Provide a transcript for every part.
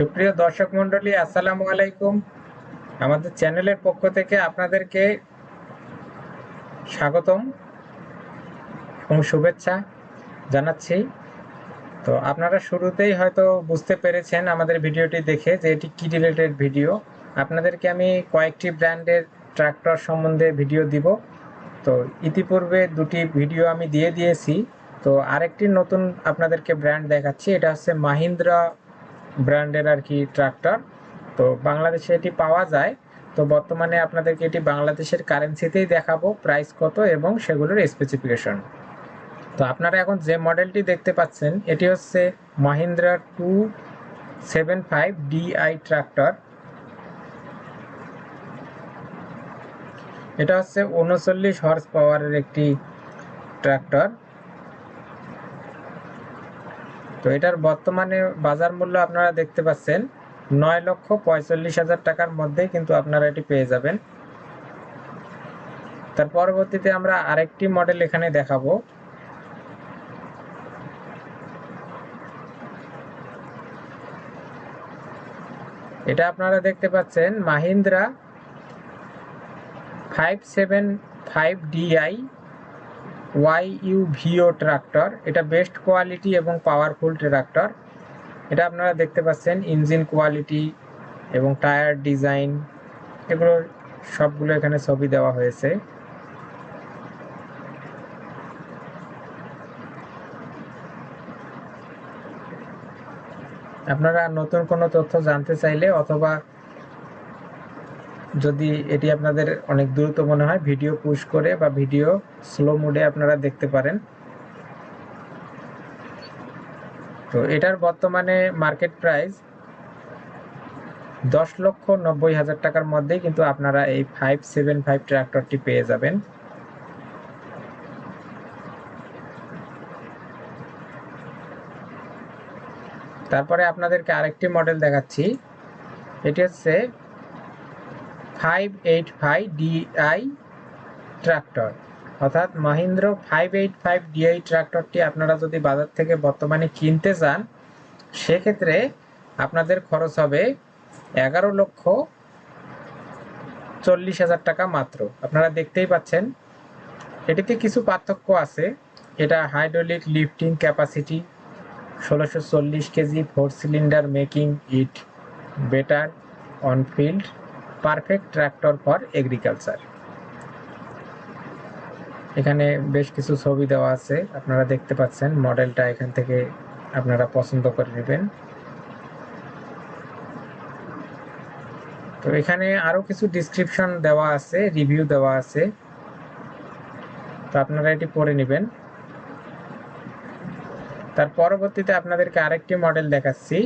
সুপ্রিয় দর্শক মন্ডলী আসসালামু আলাইকুম। আমাদের চ্যানেলের পক্ষ থেকে আপনাদেরকে স্বাগতম এবং শুভেচ্ছা জানাচ্ছি। তো আপনারা শুরুতেই হয়তো বুঝতে পেরেছেন আমাদের ভিডিওটি দেখে যে এটি কি রিলেটেড ভিডিও আপনাদেরকে আমি কয়েকটি ব্র্যান্ডের ট্রাক্টর সম্বন্ধে ভিডিও দিব। তো ইতিপূর্বে দুটি ভিডিও আমি দিয়ে দিয়েছি। তো আরেকটি নতুন আপনাদেরকে ব্র্যান্ড দেখাচ্ছি, এটা হচ্ছে মাহিন্দ্রা ব্র্যান্ডের আর কি ট্রাক্টর। তো বাংলাদেশে এটি পাওয়া যায়। তো বর্তমানে আপনাদেরকে এটি বাংলাদেশের কারেন্সিতেই দেখাবো প্রাইস কত এবং সেগুলোর স্পেসিফিকেশন তো আপনারা এখন যে মডেলটি দেখতে পাচ্ছেন, এটি হচ্ছে Mahindra two seven five DI tractor. এটা হচ্ছে উনচল্লিশ হর্স পাওয়ারের একটি ট্রাক্টর। তো এটার বর্তমানে বাজার মূল্য আপনারা দেখতে পাচ্ছেন নয় লক্ষ পঁয়তাল্লিশ হাজার টাকার মধ্যে কিন্তু আপনারা এটি পেয়ে যাবেন। তার পরবর্তীতে আমরা আরেকটি মডেল এখানে দেখাবো। এটা আপনারা দেখতে পাচ্ছেন Mahindra five seven five DI Yuvo tractor এটা বেস্ট কোয়ালিটি এবং পাওয়ারফুল ট্রাক্টর এটা আপনারা দেখতে পাচ্ছেন ইঞ্জিন কোয়ালিটি এবং টায়ার ডিজাইন এগুলো সবগুলো এখানে ছবি দেওয়া হয়েছে। আপনারা নতুন কোনো তথ্য জানতে চাইলে অথবা যদি এটি আপনাদের অনেক দ্রুত মনে হয় ভিডিও পুশ করে বা ভিডিও স্লো মোডে আপনারা দেখতে পারেন। তো এটার বর্তমানে মার্কেট প্রাইস দশ লক্ষ নব্বই হাজার টাকার মধ্যেই কিন্তু আপনারা এই ফাইভ সেভেন ফাইভ ট্র্যাক্টরটি পেয়ে যাবেন। তারপরে আপনাদেরকে আরেকটি মডেল দেখাচ্ছি। এটি হচ্ছে five eight five DI tractor অর্থাৎ Mahindra five eight five DI ট্রাক্টরটি আপনারা যদি বাজার থেকে বর্তমানে কিনতে চান, সেক্ষেত্রে আপনাদের খরচ হবে এগারো লক্ষ চল্লিশ হাজার টাকা মাত্র। আপনারা দেখতেই পাচ্ছেন, এটিতে কিছু পার্থক্য আছে। এটা হাইড্রোলিক লিফটিং ক্যাপাসিটি ষোলোশো চল্লিশ KG four cylinder making it better on field perfect tractor for agriculture এখানে বেশ কিছু ছবি দেওয়া আছে, আপনারা দেখতে পাচ্ছেন মডেলটা এখান থেকে আপনারা পছন্দ করে নেবেন। তো এখানে আরও কিছু ডিসক্রিপশন দেওয়া আছে রিভিউ দেওয়া আছে। তো আপনারা এটি পড়ে নেবেন। তার পরবর্তীতে আপনাদেরকে আরেকটি মডেল দেখাচ্ছি।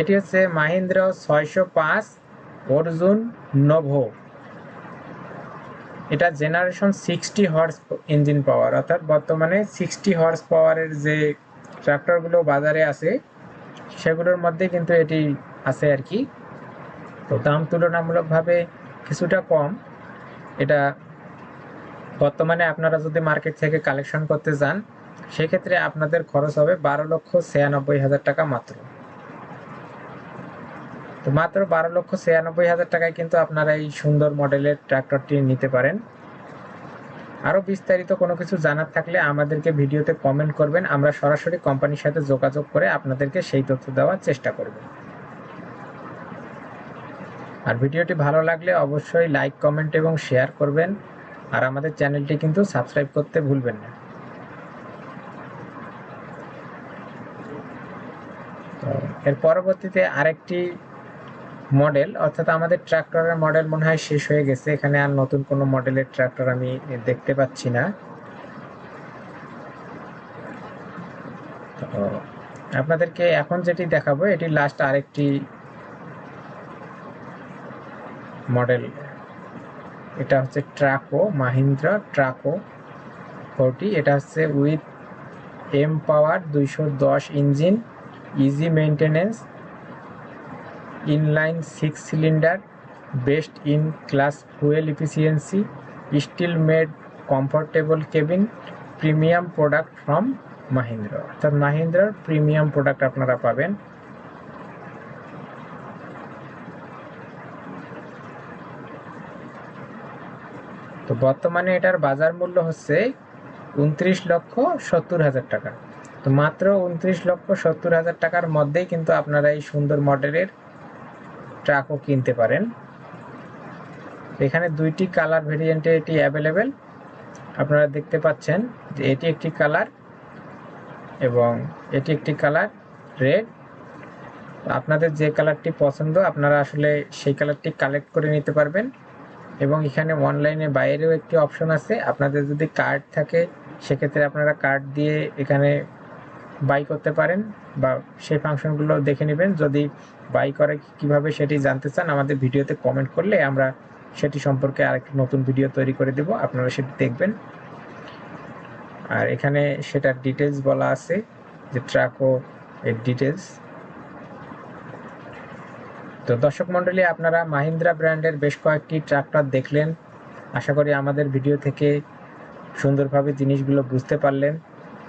এটি হচ্ছে মাহিন্দ্র ছয়শো পাঁচ অর্জুন নভো। এটা generation sixty horse engine power অর্থাৎ বর্তমানে সিক্সটি হর্স পাওয়ারের যে ট্রাক্টরগুলো বাজারে আছে, সেগুলোর মধ্যে কিন্তু এটি আছে আর কি। তো দাম তুলনামূলকভাবে কিছুটা কম। এটা বর্তমানে আপনারা যদি মার্কেট থেকে কালেকশন করতে যান, সেক্ষেত্রে আপনাদের খরচ হবে বারো লক্ষ ছিয়ানব্বই হাজার টাকা মাত্র। তো মাত্র বারো লক্ষ ছিয়ানব্বই হাজার টাকায় কিন্তু আপনারা এই সুন্দর মডেলের ট্র্যাক্টরটি নিতে পারেন। আরও বিস্তারিত কোনো কিছু জানার থাকলে আমাদেরকে ভিডিওতে কমেন্ট করবেন। আমরা সরাসরি কোম্পানির সাথে যোগাযোগ করে আপনাদেরকে সেই তথ্য দেওয়ার চেষ্টা করব। আর ভিডিওটি ভালো লাগলে অবশ্যই লাইক কমেন্ট এবং শেয়ার করবেন। আর আমাদের চ্যানেলটি কিন্তু সাবস্ক্রাইব করতে ভুলবেন না। এর পরবর্তীতে আরেকটি মডেল অর্থাৎ আমাদের ট্রাক্টরের মডেল মনে হয় শেষ হয়ে গেছে। এখানে আর নতুন কোনো মডেলের ট্রাক্টর আমি দেখতে পাচ্ছি না। আপনাদেরকে এখন যেটি দেখাবো, এটি লাস্ট আরেকটি মডেল এটা হচ্ছে ট্রাকো মাহিন্দ্রা ট্রাকো ফোরটি এটা হচ্ছে উইথ এম পাওয়ার দুইশো দশ engine easy maintenance inline six cylinder, best in class fuel efficiency, steel made comfortable cabin, premium product from Mahindra. অর্থাৎ মাহিন্দ্রার প্রিমিয়াম প্রোডাক্ট আপনারা পাবেন। তো বর্তমানে এটার বাজার মূল্য হচ্ছে উনত্রিশ লক্ষ সত্তর হাজার টাকা। তো মাত্র উনত্রিশ লক্ষ সত্তর হাজার টাকার মধ্যেই কিন্তু আপনারা এই সুন্দর মডেলের ট্রাকও কিনতে পারেন। এখানে দুইটি কালার ভেরিয়েন্টে এটি অ্যাভেলেবেল আপনারা দেখতে পাচ্ছেন যে এটি একটি কালার এবং এটি একটি কালার রেড আপনাদের যে কালারটি পছন্দ, আপনারা আসলে সেই কালারটি কালেক্ট করে নিতে পারবেন। এবং এখানে অনলাইনে বাইরেও একটি অপশন আছে। আপনাদের যদি কার্ড থাকে, সেক্ষেত্রে আপনারা কার্ড দিয়ে এখানে বাই করতে পারেন বা সেই ফাংশনগুলো দেখে নেবেন। যদি বাই করে কীভাবে সেটি জানতে চান, আমাদের ভিডিওতে কমেন্ট করলে আমরা সেটি সম্পর্কে আরেকটি নতুন ভিডিও তৈরি করে দেব। আপনারা সেটি দেখবেন। আর এখানে সেটার ডিটেলস বলা আছে, যে ট্রাকো এর ডিটেলস তো দর্শক মণ্ডলী, আপনারা মাহিন্দ্রা ব্র্যান্ডের বেশ কয়েকটি ট্রাক্টর দেখলেন। আশা করি আমাদের ভিডিও থেকে সুন্দরভাবে জিনিসগুলো বুঝতে পারলেন।